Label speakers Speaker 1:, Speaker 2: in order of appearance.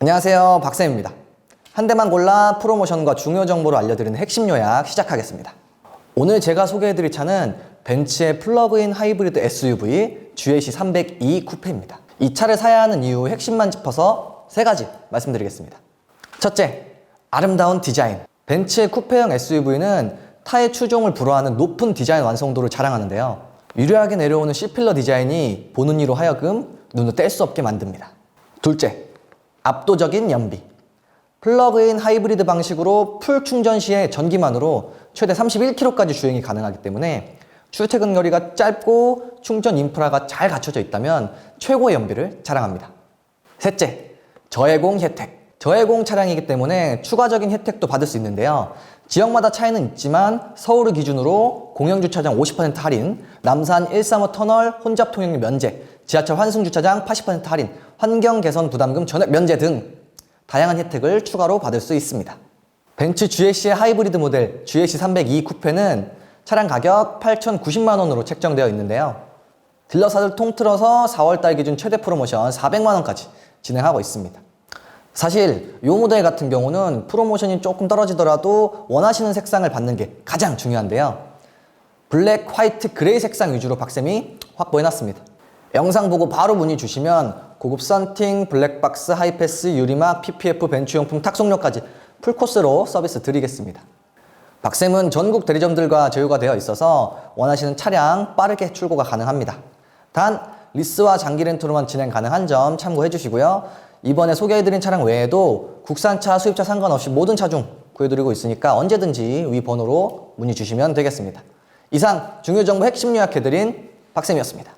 Speaker 1: 안녕하세요. 박쌤입니다. 한 대만 골라 프로모션과 중요 정보를 알려드리는 핵심 요약 시작하겠습니다. 오늘 제가 소개해드릴 차는 벤츠의 플러그인 하이브리드 SUV GLC 302 쿠페입니다. 이 차를 사야 하는 이유 핵심만 짚어서 세 가지 말씀드리겠습니다. 첫째, 아름다운 디자인. 벤츠의 쿠페형 SUV는 타의 추종을 불허하는 높은 디자인 완성도를 자랑하는데요. 유려하게 내려오는 C필러 디자인이 보는 이로 하여금 눈을 뗄수 없게 만듭니다. 둘째, 압도적인 연비. 플러그인 하이브리드 방식으로 풀 충전 시에 전기만으로 최대 31km까지 주행이 가능하기 때문에 출퇴근 거리가 짧고 충전 인프라가 잘 갖춰져 있다면 최고의 연비를 자랑합니다. 셋째, 저해공 혜택. 저해공 차량이기 때문에 추가적인 혜택도 받을 수 있는데요. 지역마다 차이는 있지만 서울을 기준으로 공영주차장 50% 할인, 남산 135 터널 혼잡 통행료 면제, 지하철 환승 주차장 80% 할인, 환경 개선 부담금 전액 면제 등 다양한 혜택을 추가로 받을 수 있습니다. 벤츠 GLC의 하이브리드 모델 GLC 302 쿠페는 차량 가격 8,090만 원으로 책정되어 있는데요. 딜러사들 통틀어서 4월달 기준 최대 프로모션 400만 원까지 진행하고 있습니다. 사실 이 모델 같은 경우는 프로모션이 조금 떨어지더라도 원하시는 색상을 받는 게 가장 중요한데요. 블랙, 화이트, 그레이 색상 위주로 박쌤이 확보해놨습니다. 영상 보고 바로 문의 주시면 고급 썬팅, 블랙박스, 하이패스, 유리막, PPF, 벤츠용품, 탁송료까지 풀코스로 서비스 드리겠습니다. 박쌤은 전국 대리점들과 제휴가 되어 있어서 원하시는 차량 빠르게 출고가 가능합니다. 단 리스와 장기 렌트로만 진행 가능한 점 참고해 주시고요. 이번에 소개해드린 차량 외에도 국산차, 수입차 상관없이 모든 차종 구해드리고 있으니까 언제든지 위 번호로 문의 주시면 되겠습니다. 이상 중요 정보 핵심 요약해드린 박쌤이었습니다.